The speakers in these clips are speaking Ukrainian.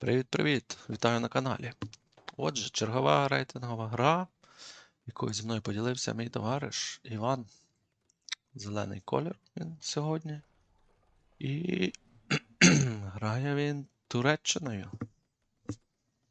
Привіт-привіт! Вітаю на каналі. Отже, чергова рейтингова гра, якою зі мною поділився мій товариш Іван. Зелений колір він сьогодні. І грає він Туреччиною.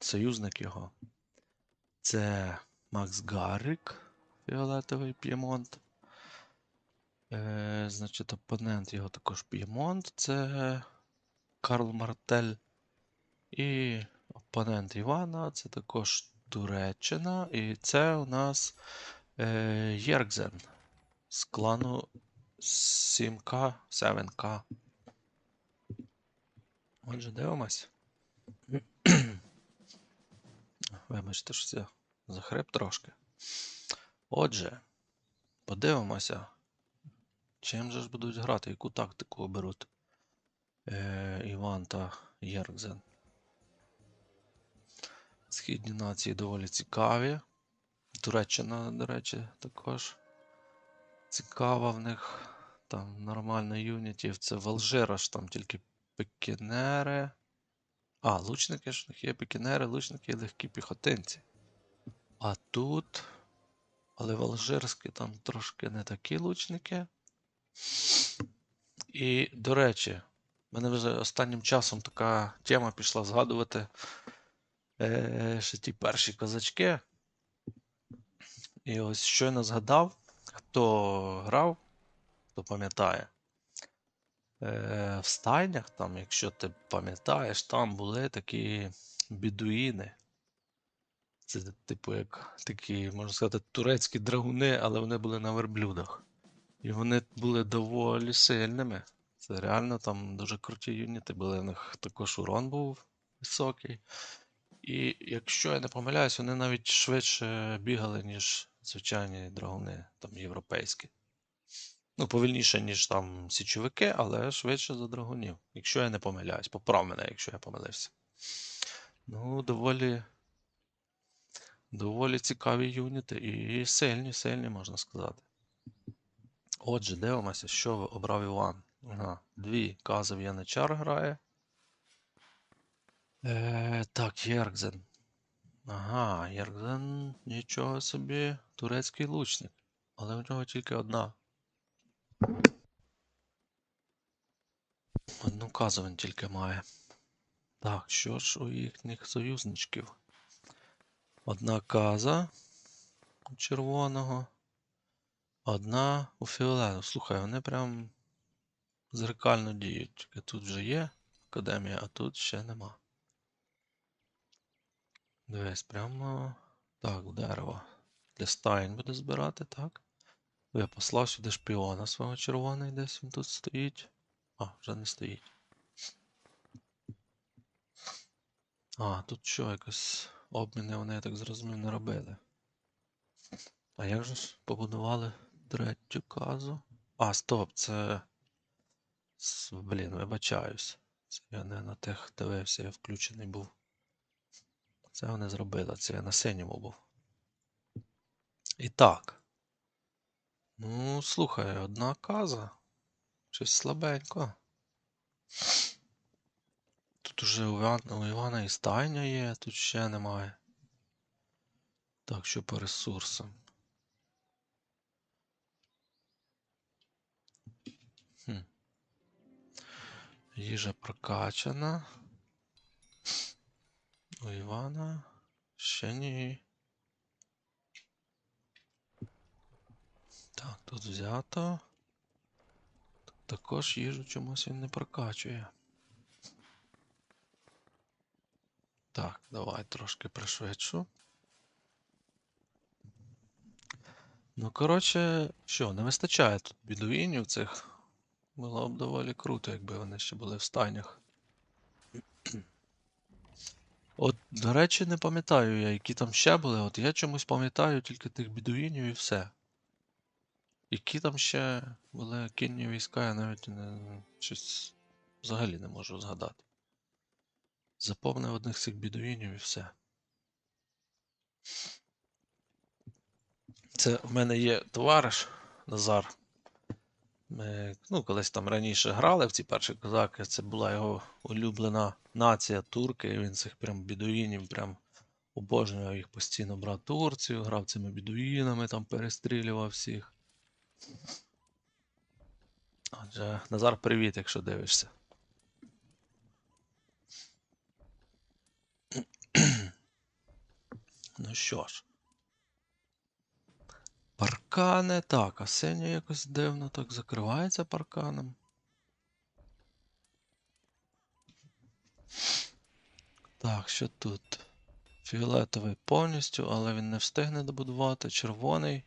Союзник його. Це Макс Гаррік, фіолетовий П'ємонт. Е, значить, опонент його також П'ємонт. Це Карл Мартель. І опонент Івана це також Туреччина. І це у нас е, Єркзен з клану 7К, 7К. Отже, дивимось. Вибачте, що я захрип трошки. Отже, подивимося, чим же ж будуть грати, яку тактику оберуть е, Іван та Єркзен. Східні нації доволі цікаві. Туреччина, до речі, також цікава в них. Там нормально юнітів. Це в Алжира там тільки пекінери. А, лучники ж в них є пекінери, лучники і легкі піхотинці. А тут. Але в Алжирській там трошки не такі лучники. І, до речі, мене вже останнім часом така тема пішла згадувати е, ще ті перші козачки. І ось щойно згадав, хто грав, хто пам'ятає. Е, в стайнях, там, якщо ти пам'ятаєш, там були такі бідуїни. Це, типу, як такі, можна сказати, турецькі драгуни, але вони були на верблюдах. І вони були доволі сильними. Це реально там дуже круті юніти були. В них також урон був високий. І якщо я не помиляюсь, вони навіть швидше бігали, ніж звичайні драгуни, там європейські. Ну, повільніше, ніж там січовики, але швидше за драгунів. Якщо я не помиляюсь, поправ мене, якщо я помилився. Ну, доволі. Доволі цікаві юніти і сильні, сильні, можна сказати. Отже, дивимося, що обрав Іван. Ага, дві в Яничар грає. Е, так, Єркзен. Ага, Єркзен нічого собі. Турецький лучник. Але в нього тільки одна. Одну казу він тільки має. Так, що ж у їхніх союзничків? Одна каза у червоного. Одна у фіолету. Слухай, вони прям зеркально діють. Тільки Тут вже є академія, а тут ще нема. Дивись, прямо. Так, дерево. Для стайн буде збирати, так? Я послав сюди шпіона свого червоний, десь він тут стоїть. А, вже не стоїть. А, тут що, якось обміни вони, я так зрозумів, не робили. А як же ж побудували третю казу? А, стоп, це. Блін, вибачаюсь. Це я не на тих дивився, я включений був. Це вони зробили, це я на синьому був. І так. Ну, слухай, одна каза. Щось слабенько. Тут уже у Івана, у Івана і стайня є, тут ще немає. Так, що по ресурсам? Хм. Їжа прокачана. У Івана ще ні. Так, тут взято. Також їжу чомусь він не прокачує. Так, давай трошки пришвидшу. Ну, коротше, що, не вистачає тут бідуїнів цих. Було б доволі круто, якби вони ще були в стайнях. От, до речі, не пам'ятаю я, які там ще були. От я чомусь пам'ятаю тільки тих бідуїнів і все. Які там ще були кінні війська, я навіть не, щось взагалі не можу згадати. Заповнив одних цих бідуїнів і все. Це в мене є товариш Назар. Ми, ну, колись там раніше грали в ці перші козаки, це була його улюблена нація турки, він цих прям бідуїнів прям обожнював їх постійно брав Турцію, грав цими бідуїнами, там перестрілював всіх. Отже, Назар, привіт, якщо дивишся. Ну що ж. Паркани. Так, а синя якось дивно так закривається парканом. Так, що тут? Фіолетовий повністю, але він не встигне добудувати. Червоний.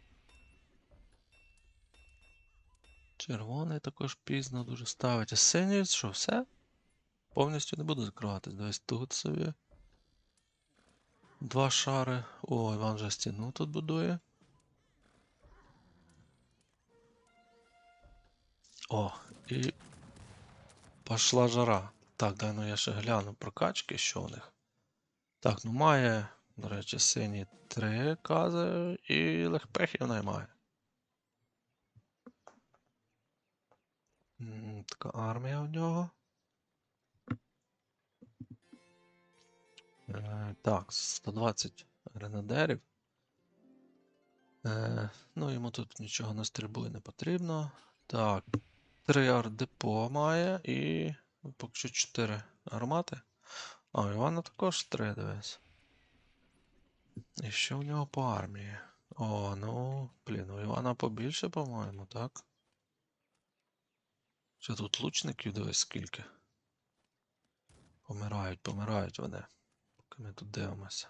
Червоний також пізно дуже ставить. А синій, що, все? Повністю не буду закривати. Десь тут собі. Два шари. О, Іван вже стіну тут будує. О, і пошла жара. Так, дай ну я ще гляну прокачки, що у них. Так, ну має, до речі, сині три кази і легпехів наймає. Така армія у нього. Е, так, 120 гренадерів. Е, ну, йому тут нічого на стрільбу не потрібно. Так, 3 ардепо має і ну, поки що 4 гармати. А, у Івана також 3, дивись. І що в нього по армії? О, ну, блін, у Івана побільше, по-моєму, так? Що тут лучників дивись скільки? Помирають, помирають вони. Поки ми тут дивимося.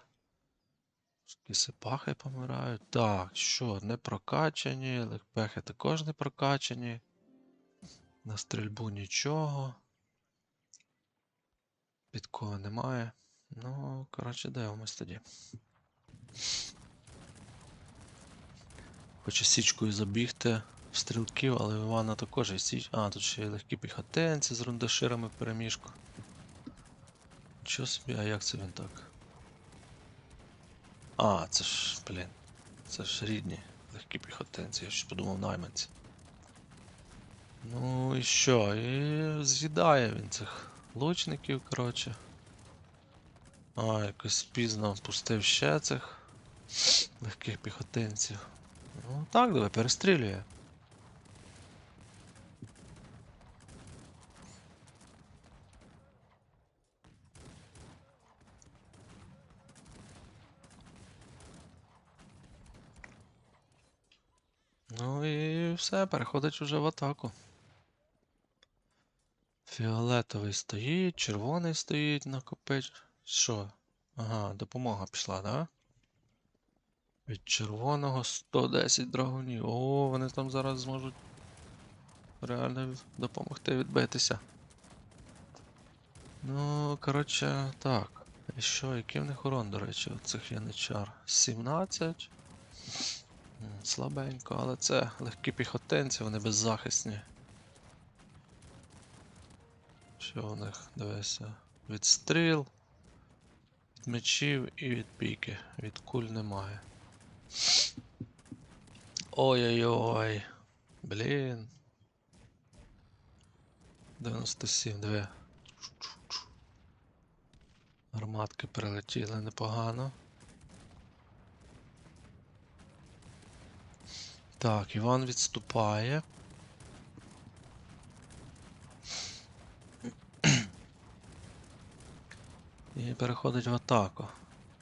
Такі сипахи помирають. Так, що, не прокачані, легпехи також не прокачані. На стрільбу нічого. Підкова немає. Ну, коротше, дивимось тоді. Хоче січкою забігти в стрілків, але в Івана також є січ. А, тут ще й легкі піхотинці з рундаширами переміжку. Чо собі, а як це він так? А, це ж, блін. Це ж рідні легкі піхотинці, я ж подумав найманці. Ну і що? І з'їдає він цих лучників, коротше. А, якось пізно пустив ще цих легких піхотинців. Ну так, давай, перестрілює. Ну і все, переходить уже в атаку. Фіолетовий стоїть, червоний стоїть накопич. Що? Ага, допомога пішла, да? Від червоного 110 драгунів. О, вони там зараз зможуть реально допомогти відбитися. Ну, коротше, так. І що, який в них урон, до речі, цих яничар? 17. Слабенько, але це легкі піхотинці, вони беззахисні. Що у них? Дивися. Від стріл, від мечів і від піки. Від куль немає. Ой-ой-ой. Блін. 97, диви. Арматки прилетіли непогано. Так, Іван відступає. І переходить в атаку.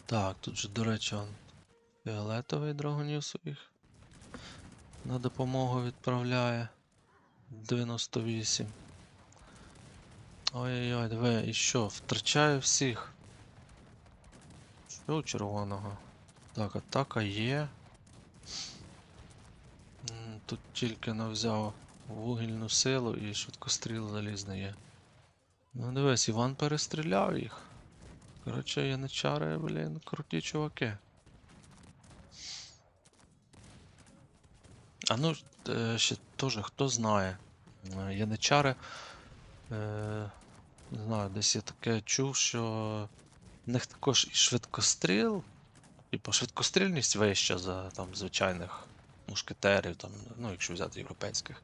Так, тут же, до речі, он фіолетовий драгунів своїх на допомогу відправляє. 98. Ой-ой-ой, диви, і що? Втрачає всіх. Що у червоного? Так, атака є. Тут тільки не взяв вугільну силу і швидкостріл залізний є. Ну дивись, Іван перестріляв їх. Коротше, яничари, блін, круті чуваки. А ну, е, ще теж, хто знає. Е, Яничари. Е, не знаю, десь я таке чув, що в них також і швидкостріл, типу швидкострільність вища за там звичайних мушкетерів, там, ну, якщо взяти європейських.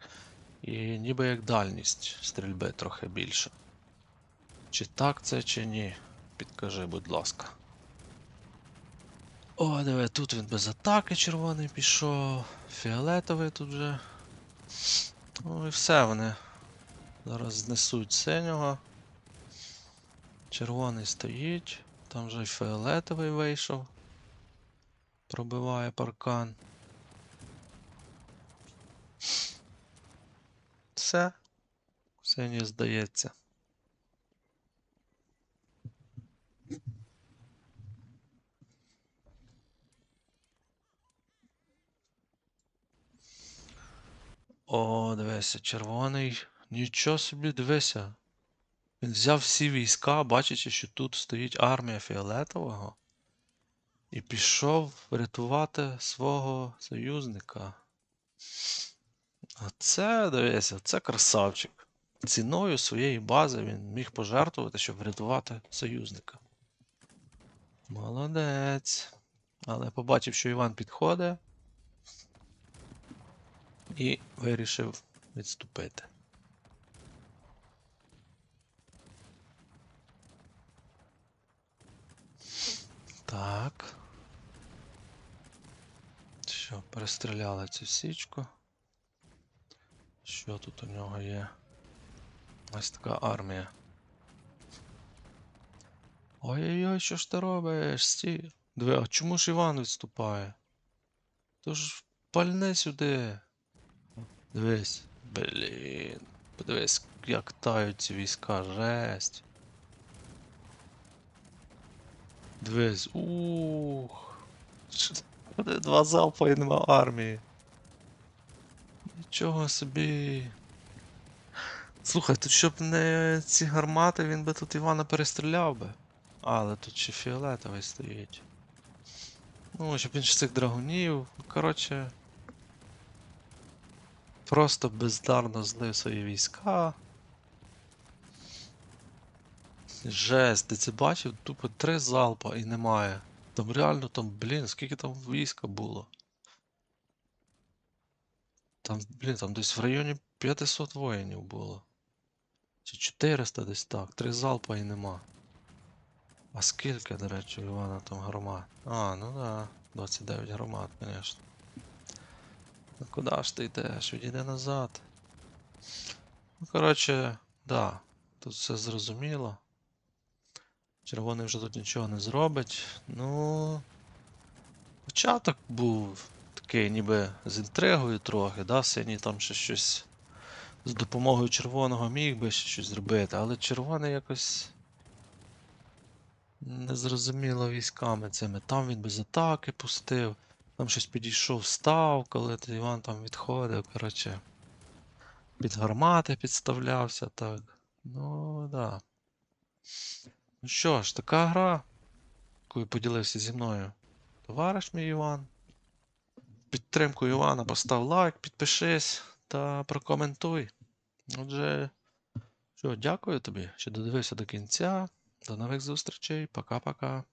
І ніби як дальність стрільби трохи більша. Чи так це, чи ні? Підкажи, будь ласка. О, диви, тут він без атаки червоний пішов. Фіолетовий тут вже. Ну і все вони. Зараз знесуть синього. Червоний стоїть. Там вже й фіолетовий вийшов. Пробиває паркан. Все. Синій здається. О, дивися, червоний. Нічого собі, дивися. Він взяв всі війська, бачачи, що тут стоїть армія фіолетового, і пішов рятувати свого союзника. Оце, дивися, це красавчик. Ціною своєї бази він міг пожертвувати, щоб врятувати союзника. Молодець. Але побачив, що Іван підходить. І вирішив відступити. Так. Що, перестріляли цю січку. Що тут у нього є? Ось така армія. Ой-ой-ой, що ж ти робиш? Стій. Диви, а чому ж Іван відступає? Тож пальни сюди. Дивись. Блін. Подивись, як тають ці війська, жесть. Дивись. Ух. Два залпа і нема армії. Нічого собі. Слухай, тут щоб не ці гармати, він би тут Івана перестріляв би. Але тут ще фіолетовий стоїть. Ну, щоб він ще цих драгунів. Коротше. Просто бездарно злив свої війська. Жесть, ти це бачив? Тупо три залпа і немає. Там реально там, блін, скільки там війська було. Там, блін, там десь в районі 500 воїнів було. Чи 400 десь так. Три залпа і нема. А скільки, до речі, у Івана там громад? А, ну да, 29 громад, звісно. Ну куди ж ти йдеш? Відійди назад. Ну, коротше, да, тут все зрозуміло. Червоний вже тут нічого не зробить. Ну. Початок був такий, ніби з інтригою трохи, да? Синій там ще щось з допомогою червоного міг би ще щось зробити, але червоний якось. Незрозуміло військами цими. Там він без атаки пустив. Там щось підійшов, став, коли той Іван там відходив, коротше. Під гармати підставлявся, так. Ну, да. Ну що ж, така гра, якою поділився зі мною. Товариш мій Іван. Підтримку Івана постав лайк, підпишись та прокоментуй. Отже, що, дякую тобі, що додивився до кінця. До нових зустрічей. Пока-пока.